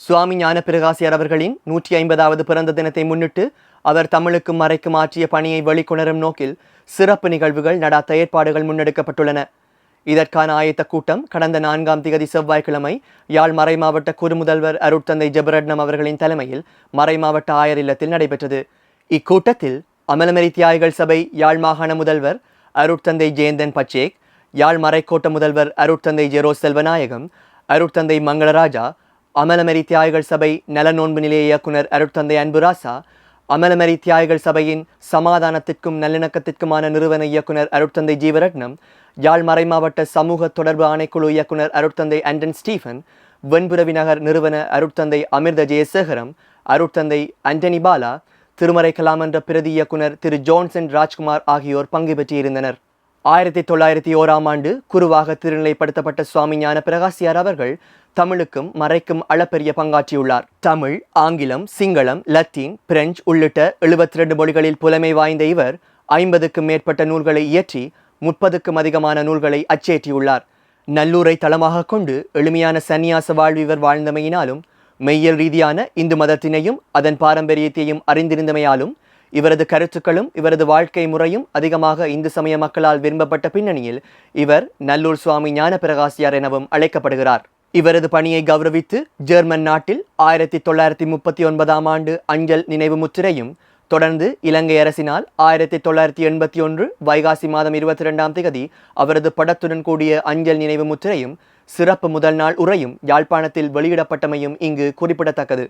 சுவாமி ஞானப்பிரகாசியார் அவர்களின் நூற்றி ஐம்பதாவது பிறந்த தினத்தை முன்னிட்டு அவர் தமிழுக்கும் மறைக்கும் ஆற்றிய பணியை வெளிக்கொணரும் நோக்கில் சிறப்பு நிகழ்வுகள் நடாத்த ஏற்பாடுகள் முன்னெடுக்கப்பட்டுள்ளன. இதற்கான ஆயத்த கூட்டம் கடந்த நான்காம் திகதி செவ்வாய்க்கிழமை யாழ் மறைமாவட்ட குறுமுதல்வர் அருட்தந்தை ஜெபரட்னம் அவர்களின் தலைமையில் மறைமாவட்ட ஆயர் இல்லத்தில் நடைபெற்றது. இக்கூட்டத்தில் அமலமரி தியாகிகள் சபை யாழ் மாகாண முதல்வர் அருட்தந்தை ஜெயந்தன் பச்சேக் யாழ் மறைக்கோட்ட முதல்வர் அருட்தந்தை ஜெரோ செல்வநாயகம் அருட்தந்தை மங்களராஜா அமலமரி தியாகிகள் சபை நலநோன்பு நிலைய இயக்குனர் அருட்தந்தை அன்புராசா அமலமரி தியாகிகள் சபையின் சமாதானத்திற்கும் நல்லிணக்கத்திற்குமான நிறுவன இயக்குனர் அருட்தந்தை ஜீவரட்னம் யாழ் மறைமாவட்ட சமூக தொடர்பு ஆணைக்குழு இயக்குனர் அருட்தந்தை ஆண்டன் ஸ்டீஃபன் வெண்புரவி நகர் நிறுவன அருட்தந்தை அமிர்த ஜெயசேகரம் அருட்தந்தை அண்டனி பாலா திருமறை கலாமன்ற பிரதி இயக்குனர் திரு ஜோன்சன் ராஜ்குமார் ஆகியோர் பங்கு பெற்றிருந்தனர். ஆயிரத்தி தொள்ளாயிரத்தி ஓராம் ஆண்டு குருவாக திருநிலைப்படுத்தப்பட்ட சுவாமி ஞான பிரகாசியார் அவர்கள் தமிழுக்கும் மறைக்கும் அளப்பெரிய பங்காற்றியுள்ளார். தமிழ் ஆங்கிலம் சிங்களம் லத்தீன் பிரெஞ்சு உள்ளிட்ட எழுபத்தி ரெண்டு மொழிகளில் புலமை வாய்ந்த இவர் ஐம்பதுக்கும் மேற்பட்ட நூல்களை இயற்றி முப்பதுக்கும் அதிகமான நூல்களை அச்சேற்றியுள்ளார். நல்லூரை தளமாக கொண்டு எளிமையான சந்நியாச வாழ்வு இவர் வாழ்ந்தமையினாலும் மெய்யல் ரீதியான இந்து மதத்தினையும் அதன் பாரம்பரியத்தையும் அறிந்திருந்தமையாலும் இவரது கருத்துக்களும் இவரது வாழ்க்கை முறையும் அதிகமாக இந்து சமய மக்களால் விரும்பப்பட்ட பின்னணியில் இவர் நல்லூர் சுவாமி ஞான பிரகாசியார் எனவும் அழைக்கப்படுகிறார். இவரது பணியை கௌரவித்து ஜெர்மன் நாட்டில் ஆயிரத்தி தொள்ளாயிரத்தி முப்பத்தி ஒன்பதாம் ஆண்டு அஞ்சல் நினைவு முத்திரையும் தொடர்ந்து இலங்கை அரசினால் ஆயிரத்தி தொள்ளாயிரத்தி எண்பத்தி ஒன்று வைகாசி மாதம் இருபத்தி ரெண்டாம் தேதி அவரது படத்துடன் கூடிய அஞ்சல் நினைவு முத்திரையும் சிறப்பு முதல் நாள் உரையும் யாழ்ப்பாணத்தில் வெளியிடப்பட்டமையும் இங்கு குறிப்பிடத்தக்கது.